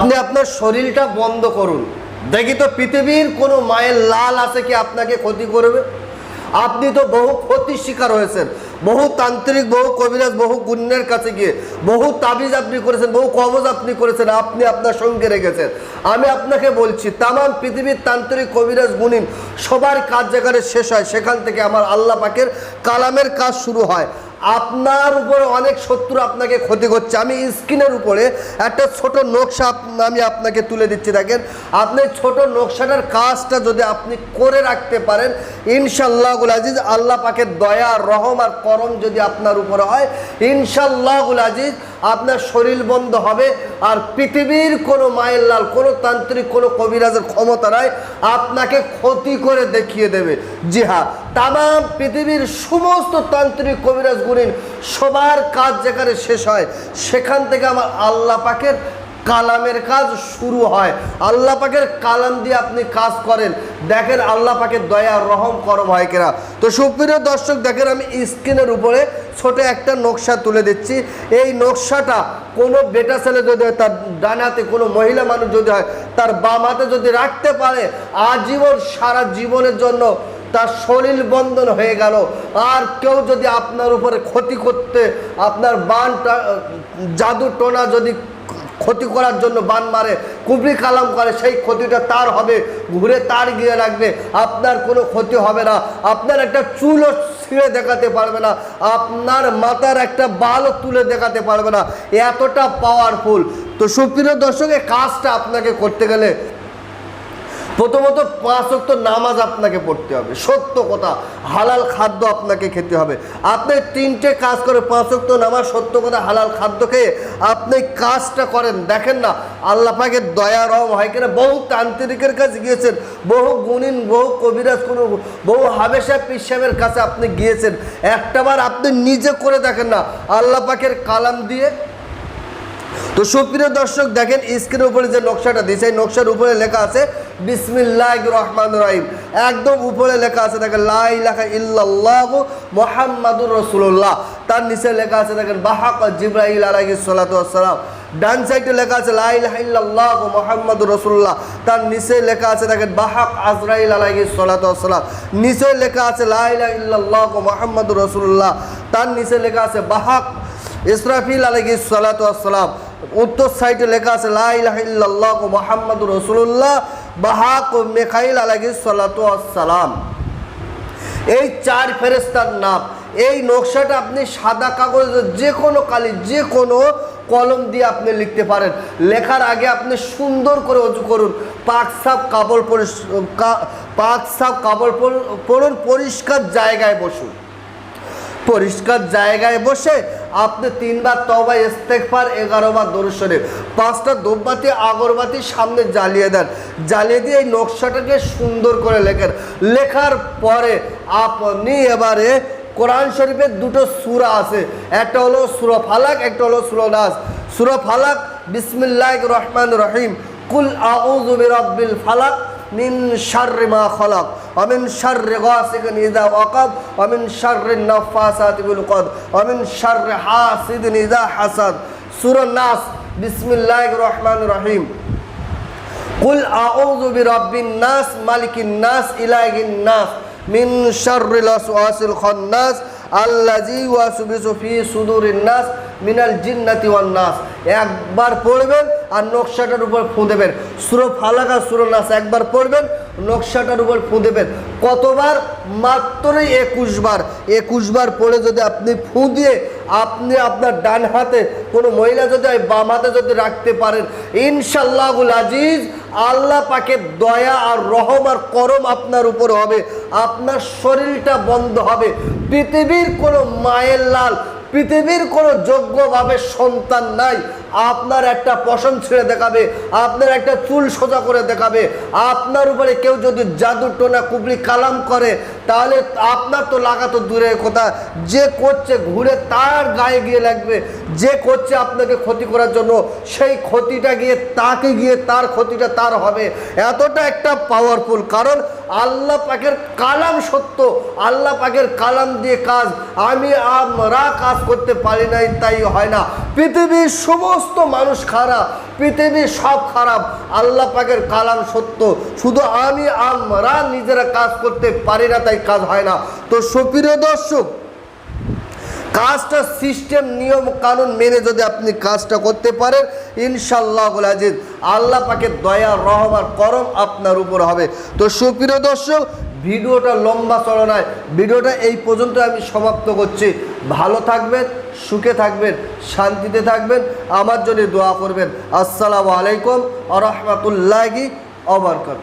আপনি আপনার শরীরটা বন্ধ করুন। দেখি তো পৃথিবীর কোনো মায়ের লাল আছে কি আপনাকে ক্ষতি করবে? আপনি তো বহু ক্ষতির শিকার হয়েছেন। বহু তান্ত্রিক, বহু কবিরাজ, বহু গুণ্যের কাছে গিয়ে বহু তাবিজ আপনি করেছেন, বহু কবজ আপনি করেছেন, আপনি আপনার সঙ্গে রেখেছেন। আমি আপনাকে বলছি, তামাম পৃথিবীর তান্ত্রিক, কবিরাজ গুণিন সবার কাজ যেখানে শেষ হয়, সেখান থেকে আমার আল্লাহ পাকের কালামের কাজ শুরু হয়। আপনার উপরে অনেক শত্রু আপনাকে ক্ষতি করছে। আমি স্ক্রিনের উপরে একটা ছোট নকশা আমি আপনাকে তুলে দিচ্ছি দেখেন। আপনি ছোট নকশাটার কাজটা যদি আপনি করে রাখতে পারেন ইনশাল্লাহুল আজিজ আল্লাহ পাকের দয়া, রহম আর করম যদি আপনার উপরে হয় ইনশাল্লাহুল আজিজ আপনার শরীর বন্ধ হবে আর পৃথিবীর কোনো মায়ের লাল, কোনো তান্ত্রিক, কোনো কবিরাজের ক্ষমতা নাই, আপনাকে ক্ষতি করে দেখিয়ে দেবে। জি হ্যাঁ তাম পৃথিবীর সমস্ত তান্ত্রিক কবিরাজ গুণিন সবার কাজ যেখানে শেষ হয়, সেখান থেকে আমার আল্লাহ পাকের কালামের কাজ শুরু হয়। আল্লাহ পাকের কালাম দিয়ে আপনি কাজ করেন। দেখেন আল্লাহ পাকের দয়া, রহম করম হয় কিনা তো সুপ্রিয় দর্শক, দেখেন আমি স্ক্রিনের উপরে ছোট একটা নকশা তুলে দিচ্ছি। এই নকশাটা কোনো বেটা ছেলে যদি হয়, তার ডানাতে কোনো মহিলা মানুষ যদি হয়, তার বাম হাতে যদি রাখতে পারে, আজীবন সারা জীবনের জন্য তার শরীর বন্ধন হয়ে গেল। আর কেউ যদি আপনার উপরে ক্ষতি করতে, আপনার বানটা, জাদু টোনা যদি ক্ষতি করার জন্য বান মারে, কুবরি কালাম করে, সেই ক্ষতিটা তার হবে, ঘুরে তার গিয়ে রাখবে, আপনার কোনো ক্ষতি হবে না, আপনার একটা চুলও ছিঁড়ে দেখাতে পারবে না, আপনার মাথার একটা বালও তুলে দেখাতে পারবে না, এতটা পাওয়ারফুল তো সুপ্রিয় দর্শক কাজটা আপনাকে করতে গেলে প্রথমত পাঁচ অক্ত নামাজ আপনাকে পড়তে হবে। সত্য কথা, হালাল খাদ্য আপনাকে খেতে হবে। আপনি তিনটে কাজ করে পাঁচ অক্ত নামাজ, সত্য কথা, হালাল খাদ্য খেয়ে আপনি কাজটা করেন। দেখেন না, আল্লাহ পাকের দয়া, রহম, হয় কিনা বহু তান্ত্রিকের কাছে গিয়েছেন, বহু গুণিন, বহু কবিরাজ, কোনো বহু হাবেশা পীর সাহেবের কাছে আপনি গিয়েছেন। একটাবার আপনি নিজে করে দেখেন না, আল্লাহ পাকের কালাম দিয়ে তো সুপ্রিয় দর্শক, দেখেন স্ক্রিনের উপরে যে নকশাটা দিয়েছে, এই নকশার উপরে লেখা আছে বিসমিল্লাহ রহমান রহিম। একদম উপরে লেখা আছে, দেখেন লাই লেখা ইল্লাল্লাহ মোহাম্মদুর রসুল্লাহ তার নিচে লেখা আছে, দেখেন, বাহাক জিব্রাহিল আলাহি সালাতাম ডান সাইডে লেখা আছে লাই ইল্লাল্লাহ মোহাম্মদুর রসুল্লাহ তার নিচে লেখা আছে, দেখেন, বাহাক আজরাইল আলাহি সালাতাম নিচে লেখা আছে লাই ইল্লাল্লাহ মোহাম্মদুর রসুল্লাহ তার নিচে লেখা আছে, বাহাক ইসরাফিল আলহি সালাতাম উত্তর সাইডে লেখা আছে লাহ মোহাম্মদ রসুল্লাহ বাহাক মেখাইল আলহি সালাতাম এই চার ফেরেস্তার নাম। এই নকশাটা আপনি সাদা কাগজে যে কোনো কালি যে কোনো কলম দিয়ে আপনি লিখতে পারেন। লেখার আগে আপনি সুন্দর করে অজু করুন। পাক সাপ কাপড় পাক সাপ কাপড় পরুন, পরিষ্কার জায়গায় বসুন। পরিষ্কার জায়গায় বসে আপনি তিনবার তবা ইস্তেকবার এগারো বার দর্শনে পাঁচটা ধূপবাতি আগরবাতি সামনে জ্বালিয়ে দেন। জ্বালিয়ে দিয়ে এই নকশাটাকে সুন্দর করে লেখেন। লেখার পরে আপনি এবারে কোরআন শরীফের দুটো সুরা আছে। একটা হলো সুরা ফালাক, একটা হলো সুরা নাস। সুরা ফালাক বিসমিল্লাহ রহমান রহিম। কুল আউযু বিরাব্বিল ফালাক মিন শাররি মা খলক অমিন শাররে গাসিকিন ইযা ওয়াকাব অমিন শাররি নাফাসাতি বিল কদ অমিন শাররি হাসিদিন ইযা হাসাদ। সূরা নাস, বিসমিল্লাহির রহমানির রহিম। কুল আউযু বিরাব্বিন নাস, মালিকিন নাস, ইলাহিন নাস, মিন শাররিল ওয়াসওয়াসিল খান্নাস আল্লাজি ওয়াসবিসু ফি সুদুরিন নাস, মিনাল জিন্নাতি ওয়ান নাস। একবার পড়বেন আর নকশাটার উপর ফু দেবেন। সুরো ফালাক, সুরো নাস একবার পড়বেন, নকশাটার উপর ফু দেবেন। কতবার? মাত্রই একুশ বার। একুশ বার পড়ে যদি আপনি ফু দিয়ে আপনি আপনার ডান হাতে কোনো মহিলা যদি বাম হাতে যদি রাখতে পারেন ইনশাল্লাহুল আজিজ আল্লাহ পাকে দয়া আর রহম আর করম আপনার উপর হবে। আপনার শরীরটা বন্ধ হবে। পৃথিবীর কোনো মায়ের লাল পৃথিবীর কোনো যোগ্যভাবে সন্তান নাই। আপনার একটা পশম ছেড়ে দেখাবে, আপনার একটা চুল সোজা করে দেখাবে, আপনার উপরে কেউ যদি জাদু টোনা কুবলি কালাম করে, তাহলে আপনার তো লাগাতো দূরের কথা। যে করছে ঘুরে তার গায়ে গিয়ে লাগবে, যে করছে আপনাকে ক্ষতি করার জন্য, সেই ক্ষতিটা গিয়ে তাকে গিয়ে তার ক্ষতিটা তার হবে। এতটা একটা পাওয়ারফুল কারণ আল্লাহ পাকের কালাম সত্য। আল্লাহ পাকের কালাম দিয়ে কাজ। আমি আমরা কাজ করতে পারি নাই, তাই হয় না। পৃথিবীর সমস্ত মানুষ খারাপ, পৃথিবীর সব খারাপ। আল্লাহ পাকের কালাম সত্য। শুধু আমি আমরা নিজেরা কাজ করতে পারি না, তাই কাজ হয় না। তো সুপ্রিয় দর্শক, কাজটা সিস্টেম, নিয়ম, কানুন মেনে যদি আপনি কাজটা করতে পারেন ইনশাল্লাহ আজিজ, আল্লাহ পাকের দয়া রহমান করম আপনার উপর হবে। তো সুপ্রিয় দর্শক ভিডিওটা লম্বা চলনায় ভিডিওটা এই পর্যন্ত আমি সমাপ্ত করছি। ভালো থাকবেন, সুখে থাকবেন, শান্তিতে থাকবেন, আমার জন্য দোয়া করবেন। আসসালামু আলাইকুম আ রহমতুল্লাহি অবরকাত